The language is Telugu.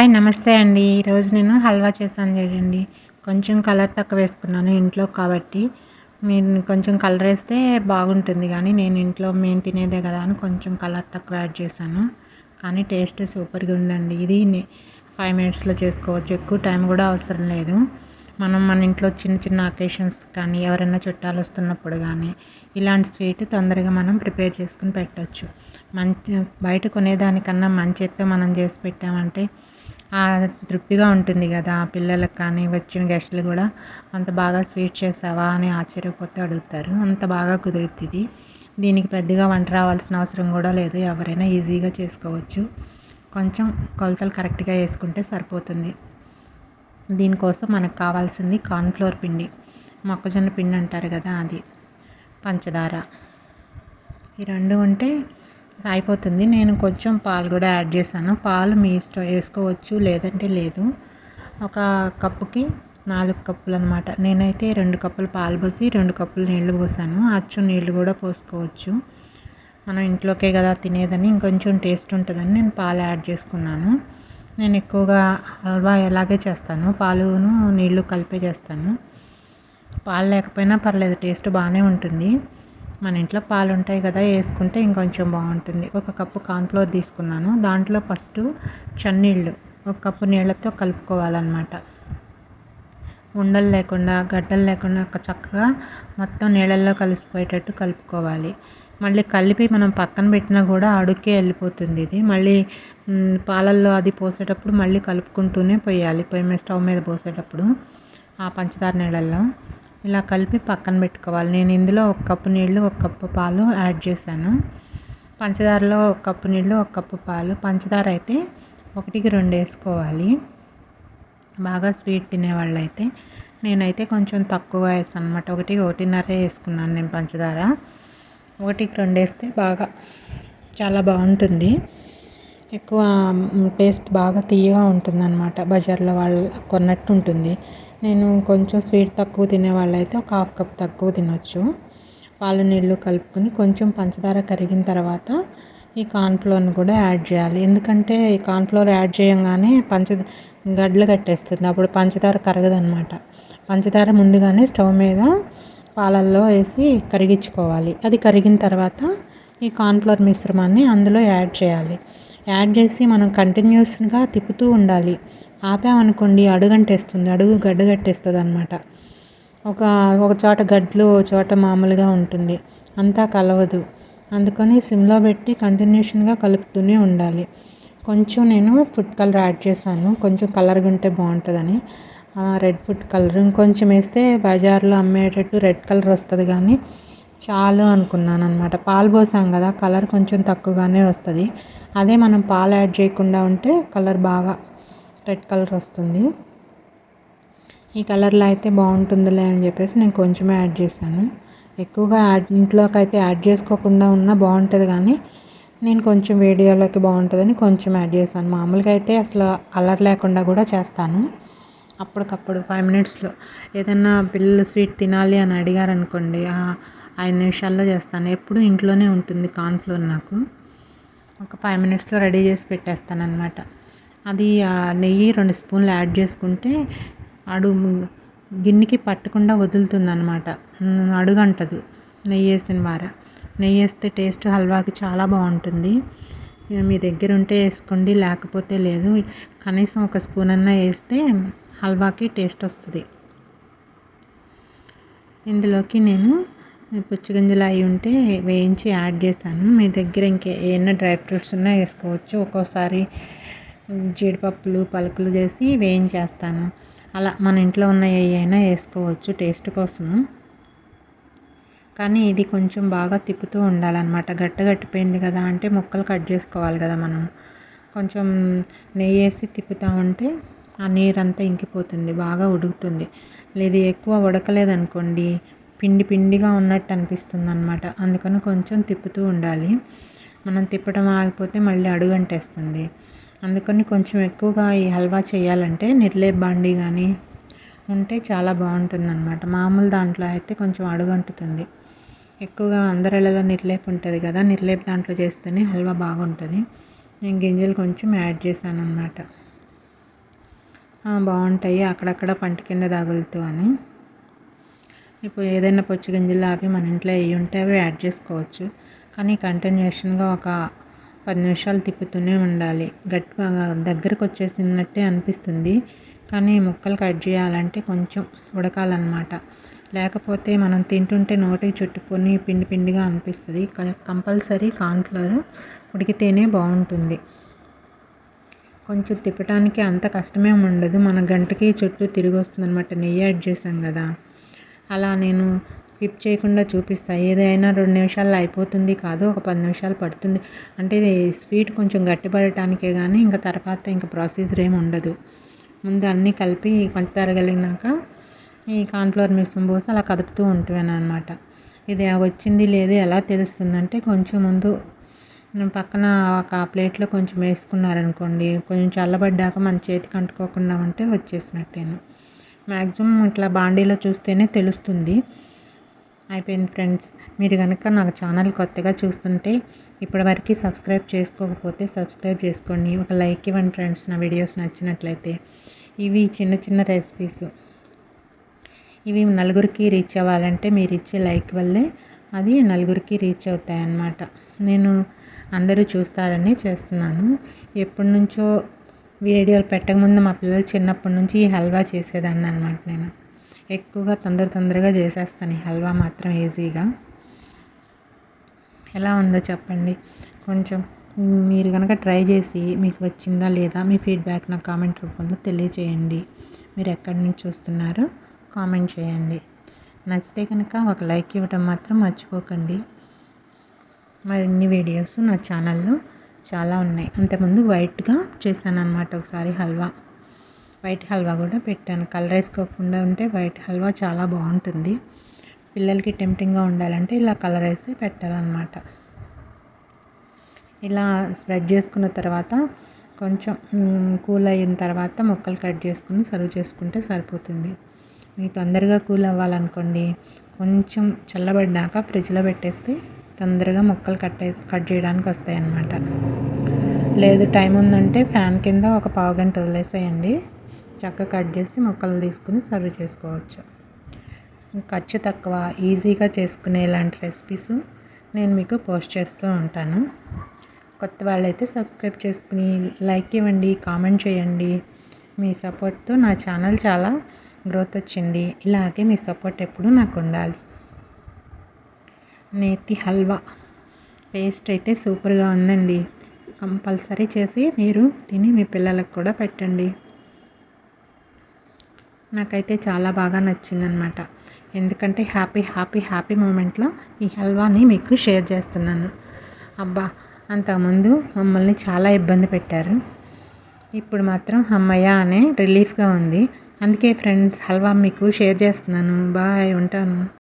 హాయ్ నమస్తే అండి. ఈరోజు నేను హల్వా చేశాను చూడండి. కొంచెం కలర్ తక్కువ వేసుకున్నాను ఇంట్లో కాబట్టి. మీరు కొంచెం కలర్ వేస్తే బాగుంటుంది కానీ నేను ఇంట్లో మేము తినేదే కదా అని కొంచెం కలర్ తక్కువ యాడ్ చేశాను. కానీ టేస్ట్ సూపర్గా ఉందండి. ఇది ఫైవ్ మినిట్స్లో చేసుకోవచ్చు. ఎక్కువ టైం కూడా అవసరం లేదు. మనం మన ఇంట్లో చిన్న చిన్న అకేషన్స్ కానీ ఎవరైనా చుట్టాలు వస్తున్నప్పుడు కానీ ఇలాంటి స్వీట్ తొందరగా మనం ప్రిపేర్ చేసుకుని పెట్టచ్చు. మంచి బయట కొనేదానికన్నా మంచి ఎత్తే మనం చేసి పెట్టామంటే తృప్తిగా ఉంటుంది కదా పిల్లలకు కానీ వచ్చిన గెస్టులు కూడా. అంత బాగా స్వీట్ చేసావా? అని ఆశ్చర్యపోతే అడుగుతారు. అంత బాగా కుదురుతుంది. దీనికి పెద్దగా వంట రావాల్సిన అవసరం కూడా లేదు. ఎవరైనా ఈజీగా చేసుకోవచ్చు. కొంచెం కొలతలు కరెక్ట్గా వేసుకుంటే సరిపోతుంది. దీనికోసం మనకు కావాల్సింది కార్న్ఫ్లోర్ పిండి. మొక్కజొన్న పిండి అంటారు కదా అది. పంచదార. ఈ రెండు ఉంటే అయిపోతుంది. నేను కొంచెం పాలు కూడా యాడ్ చేశాను. పాలు మీ ఇష్టం వేసుకోవచ్చు లేదంటే లేదు. ఒక కప్పుకి నాలుగు కప్పులు అనమాట నేనైతే రెండు కప్పులు పాలు పోసి రెండు కప్పులు నీళ్ళు పోసాను. అచ్చు నీళ్ళు కూడా పోసుకోవచ్చు. మనం ఇంట్లోకే కదా తినేదని ఇంకొంచెం టేస్ట్ ఉంటుందని నేను పాలు యాడ్ చేసుకున్నాను. నేను ఎక్కువగా హల్వా ఎలాగే చేస్తాను? పాలును నీళ్ళు కలిపే చేస్తాను. పాలు లేకపోయినా పర్లేదు టేస్ట్ బాగానే ఉంటుంది. మన ఇంట్లో పాలు ఉంటాయి కదా వేసుకుంటే ఇంకొంచెం బాగుంటుంది. ఒక కప్పు కార్న్ఫ్లోర్ తీసుకున్నాను. దాంట్లో ఫస్ట్ చన్నీళ్ళు ఒక కప్పు నీళ్ళతో కలుపుకోవాలన్నమాట. ఉండలు లేకుండా గడ్డలు లేకుండా ఒక చక్కగా మొత్తం నీళ్ళల్లో కలిసిపోయేటట్టు కలుపుకోవాలి. మళ్ళీ కలిపి మనం పక్కన పెట్టినా కూడా అడుక్కే వెళ్ళిపోతుంది ఇది. మళ్ళీ పాలల్లో అది పోసేటప్పుడు మళ్ళీ కలుపుకుంటూనే పోయాలి. పొయ్యి మీద స్టవ్ మీద పోసేటప్పుడు ఆ పంచదార నీళ్ళల్లో. ఇలా కలిపి పక్కన పెట్టుకోవాలి. నేను ఇందులో ఒక కప్పు నీళ్ళు ఒక కప్పు పాలు యాడ్ చేశాను. పంచదారలో ఒక కప్పు నీళ్ళు ఒక కప్పు పాలు. పంచదార అయితే ఒకటికి రెండు వేసుకోవాలి. బాగా స్వీట్ తినేవాళ్ళు అయితే నేనైతే కొంచెం తక్కువ వేసాను అనమాట ఒకటి ఒకటిన్నర వేసుకున్నాను నేను పంచదార. ఒకటికి రెండు వేస్తే బాగా చాలా బాగుంటుంది. ఎక్కువ టేస్ట్ బాగా తీయగా ఉంటుంది అనమాట బజార్లో వాళ్ళు కొన్నట్టు ఉంటుంది నేను కొంచెం స్వీట్ తక్కువ తినే వాళ్ళైతే ఒక హాఫ్ కప్ తక్కువ తినొచ్చు. పాలు నీళ్ళు కలుపుకొని కొంచెం పంచదార కరిగిన తర్వాత ఈ కార్న్ఫ్లోర్ని కూడా యాడ్ చేయాలి. ఎందుకంటే ఈ కార్న్ఫ్లోర్ యాడ్ చేయంగానే పంచ గడ్లు కట్టేస్తుంది. అప్పుడు పంచదార కరగదనమాట పంచదార ముందుగానే స్టవ్ మీద పాలల్లో వేసి కరిగించుకోవాలి. అది కరిగిన తర్వాత ఈ కార్న్ఫ్లోర్ మిశ్రమాన్ని అందులో యాడ్ చేయాలి. యాడ్ చేసి మనం కంటిన్యూస్గా తిప్పుతూ ఉండాలి. ఆపామనుకోండి అడుగంటేస్తుంది అడుగు గడ్డ కట్టేస్తుంది అనమాట ఒక ఒక చోట గడ్లు ఒక చోట మామూలుగా ఉంటుంది. అంతా కలవదు. అందుకని సిమ్లో పెట్టి కంటిన్యూషన్గా కలుపుతూనే ఉండాలి. కొంచెం నేను ఫుడ్ కలర్ యాడ్ చేశాను. కొంచెం కలర్గా ఉంటే బాగుంటుందని. రెడ్ ఫుడ్ కలర్ ఇంకొంచెం వేస్తే బజార్లో అమ్మేటట్టు రెడ్ కలర్ వస్తుంది కానీ చాలు అనుకున్నాను అనమాట పాలు పోసాం కదా కలర్ కొంచెం తక్కువగానే వస్తుంది. అదే మనం పాలు యాడ్ చేయకుండా ఉంటే కలర్ బాగా రెడ్ కలర్ వస్తుంది. ఈ కలర్లో అయితే బాగుంటుందిలే అని చెప్పేసి నేను కొంచెమే యాడ్ చేశాను. ఎక్కువగా యాడ్ ఇంట్లోకి అయితే యాడ్ చేసుకోకుండా ఉన్నా బాగుంటుంది కానీ నేను కొంచెం వీడియోలోకి బాగుంటుందని కొంచెం యాడ్ చేశాను. మామూలుగా అయితే అసలు కలర్ లేకుండా కూడా చేస్తాను. అప్పటికప్పుడు ఫైవ్ మినిట్స్లో ఏదైనా పిల్లలు స్వీట్ తినాలి అని అడిగారు అనుకోండి ఐదు నిమిషాల్లో చేస్తాను. ఎప్పుడు ఇంట్లోనే ఉంటుంది కార్న్ఫ్లోర్ నాకు. ఒక ఫైవ్ మినిట్స్లో రెడీ చేసి పెట్టేస్తాను అనమాట అది నెయ్యి రెండు స్పూన్లు యాడ్ చేసుకుంటే అడుగు గిన్నెకి పట్టకుండా వదులుతుంది అనమాట అడుగంటదు నెయ్యి వేసిన వార. నెయ్యి వేస్తే టేస్ట్ హల్వాకి చాలా బాగుంటుంది. మీ దగ్గర ఉంటే వేసుకోండి లేకపోతే లేదు. కనీసం ఒక స్పూన్ అన్నా వేస్తే హల్వాకి టేస్ట్ వస్తుంది. ఇందులోకి నేను పుచ్చిగింజలు అవి ఉంటే వేయించి యాడ్ చేశాను మీ దగ్గర ఇంకే ఏమైనా డ్రై ఫ్రూట్స్ ఉన్నా వేసుకోవచ్చు. ఒక్కోసారి జీడిపప్పులు పలుకులు చేసి వేయించేస్తాను. అలా మన ఇంట్లో ఉన్న అయినా వేసుకోవచ్చు టేస్ట్ కోసము. కానీ ఇది కొంచెం బాగా తిప్పుతూ ఉండాలన్నమాట. గట్ట గట్టిపోయింది కదా అంటే ముక్కలు కట్ చేసుకోవాలి కదా మనం. కొంచెం నెయ్యి వేసి తిప్పుతూ ఉంటే ఆ నీరంతా ఇంకిపోతుంది బాగా ఉడుకుతుంది. లేదు ఎక్కువ ఉడకలేదనుకోండి పిండి పిండిగా ఉన్నట్టు అనిపిస్తుంది అనమాట అందుకని కొంచెం తిప్పుతూ ఉండాలి. మనం తిప్పడం ఆగిపోతే మళ్ళీ అడుగంటేస్తుంది. అందుకని కొంచెం ఎక్కువగా ఈ హల్వా చేయాలంటే నిర్లే బాండి కానీ ఉంటే చాలా బాగుంటుంది అనమాట మామూలు దాంట్లో అయితే కొంచెం అడుగంటుతుంది. ఎక్కువగా అందరిలలో నిర్లేపు నిర్లేప్ ఉంటుంది కదా నిర్లేప్ దాంట్లో చేస్తేనే హల్వా బాగుంటుంది. నేను గింజలు కొంచెం యాడ్ చేశాను అనమాట బాగుంటాయి అక్కడక్కడ పంట కింద తగులుతూ అని. ఇప్పుడు ఏదైనా పొచ్చు గింజలు అవి మన ఇంట్లో అవి ఉంటే అవి యాడ్ చేసుకోవచ్చు. కానీ కంటిన్యూషన్గా ఒక పది నిమిషాలు తిప్పుతూనే ఉండాలి. గట్టి దగ్గరకు వచ్చేసినట్టే అనిపిస్తుంది. కానీ ముక్కలు కట్ చేయాలంటే కొంచెం ఉడకాలన్నమాట. లేకపోతే మనం తింటుంటే నోటికి చుట్టుకొని పిండి పిండిగా అనిపిస్తుంది. కంపల్సరీ కార్న్ఫ్లవర్ ఉడికితేనే బాగుంటుంది. కొంచెం తిప్పడానికి అంత కష్టమే ఉండదు. మన గంటకి చుట్టూ తిరిగి వస్తుంది అనమాట నెయ్యి యాడ్ చేసాం కదా. అలా నేను స్కిప్ చేయకుండా చూపిస్తాను ఏదైనా రెండు నిమిషాల్లో అయిపోతుంది కాదు ఒక పది నిమిషాలు పడుతుంది. అంటే ఇది స్వీట్ కొంచెం గట్టిపడటానికే కానీ ఇంకా తర్వాత ఇంకా ప్రొసీజర్ ఏమి ఉండదు. ముందు అన్నీ కలిపి పంచదార కలిగినాక ఈ కార్న్ఫ్లవర్ మిశ్రమం పోసి అలా కదుపుతూ ఉంటాను అనమాట ఇది వచ్చింది లేదు ఎలా తెలుస్తుందంటే కొంచెం ముందు పక్కన ఒక ప్లేట్లో కొంచెం వేసుకున్నారనుకోండి కొంచెం చల్లబడ్డాక మన చేతికి అంటుకోకుండా ఉంటే వచ్చేసినట్టేను. మ్యాక్సిమం ఇట్లా బాండీలో చూస్తేనే తెలుస్తుంది. అయిపోయింది ఫ్రెండ్స్. మీరు కనుక నాకు ఛానల్ కొత్తగా చూస్తుంటే ఇప్పటివరకు సబ్స్క్రైబ్ చేసుకోకపోతే సబ్స్క్రైబ్ చేసుకోండి. ఒక లైక్ ఇవ్వండి ఫ్రెండ్స్. నా వీడియోస్ నచ్చినట్లయితే. ఇవి చిన్న చిన్న రెసిపీస్. ఇవి నలుగురికి రీచ్ అవ్వాలంటే మీరు ఇచ్చే లైక్ వల్లే అది నలుగురికి రీచ్ అవుతాయి అన్నమాట నేను అందరూ చూస్తారని చేస్తున్నాను. ఎప్పటి నుంచో వీడియోలు పెట్టకముందు మా పిల్లలు చిన్నప్పటి నుంచి ఈ హల్వా చేసేదాన్ని అనమాట నేను. ఎక్కువగా తొందర తొందరగా చేసేస్తాను ఈ హల్వా మాత్రం ఈజీగా. ఎలా ఉందో చెప్పండి. కొంచెం మీరు కనుక ట్రై చేసి మీకు వచ్చిందా లేదా మీ ఫీడ్బ్యాక్ నాకు కామెంట్ రూపంలో తెలియచేయండి. మీరు ఎక్కడి నుంచి చూస్తున్నారో కామెంట్ చేయండి. నచ్చితే కనుక ఒక లైక్ ఇవ్వటం మాత్రం మర్చిపోకండి. మరిన్ని వీడియోస్ నా ఛానల్లో చాలా ఉన్నాయి. అంతకుముందు వైట్గా చేశాను అనమాట ఒకసారి హల్వా. వైట్ హల్వా కూడా పెట్టాను. కలర్ వేసుకోకుండా ఉంటే వైట్ హల్వా చాలా బాగుంటుంది. పిల్లలకి టెంప్టింగ్గా ఉండాలంటే ఇలా కలర్ వేసి పెట్టాలన్నమాట. ఇలా స్ప్రెడ్ చేసుకున్న తర్వాత కొంచెం కూల్ అయిన తర్వాత ముక్కలు కట్ చేసుకుని సర్వ్ చేసుకుంటే సరిపోతుంది. మీకు తొందరగా కూల్ అవ్వాలనుకోండి కొంచెం చల్లబడ్డాక ఫ్రిడ్జ్లో పెట్టేస్తే తొందరగా ముక్కలు కట్ కట్ చేయడానికి వస్తాయి అన్నమాట లేదు టైం ఉందంటే ఫ్యాన్ కింద ఒక పావు గంట వదిలేసేయండి. చక్కగా కట్ చేసి ముక్కలు తీసుకుని సర్వ్ చేసుకోవచ్చు. ఖర్చు తక్కువ ఈజీగా చేసుకునే ఇలాంటి రెసిపీస్ నేను మీకు పోస్ట్ చేస్తూ ఉంటాను. కొత్త వాళ్ళైతే సబ్స్క్రైబ్ చేసుకుని లైక్ ఇవ్వండి కామెంట్ చేయండి. మీ సపోర్ట్తో నా ఛానల్ చాలా గ్రోత్ వచ్చింది. ఇలాగే మీ సపోర్ట్ ఎప్పుడూ నాకు ఉండాలి. నేతి హల్వా. టేస్ట్ అయితే సూపర్గా ఉందండి. కంపల్సరీ చేసి మీరు తిని మీ పిల్లలకు కూడా పెట్టండి. నాకైతే చాలా బాగా నచ్చిందనమాట. ఎందుకంటే హ్యాపీ హ్యాపీ హ్యాపీ మూమెంట్లో ఈ హల్వాని మీకు షేర్ చేస్తున్నాను. అబ్బా అంతకుముందు మమ్మల్ని చాలా ఇబ్బంది పెట్టారు. ఇప్పుడు మాత్రం అమ్మయ్య అనే రిలీఫ్గా ఉంది. అందుకే ఫ్రెండ్స్ హల్వా మీకు షేర్ చేస్తున్నాను. బాయ్ ఉంటాను.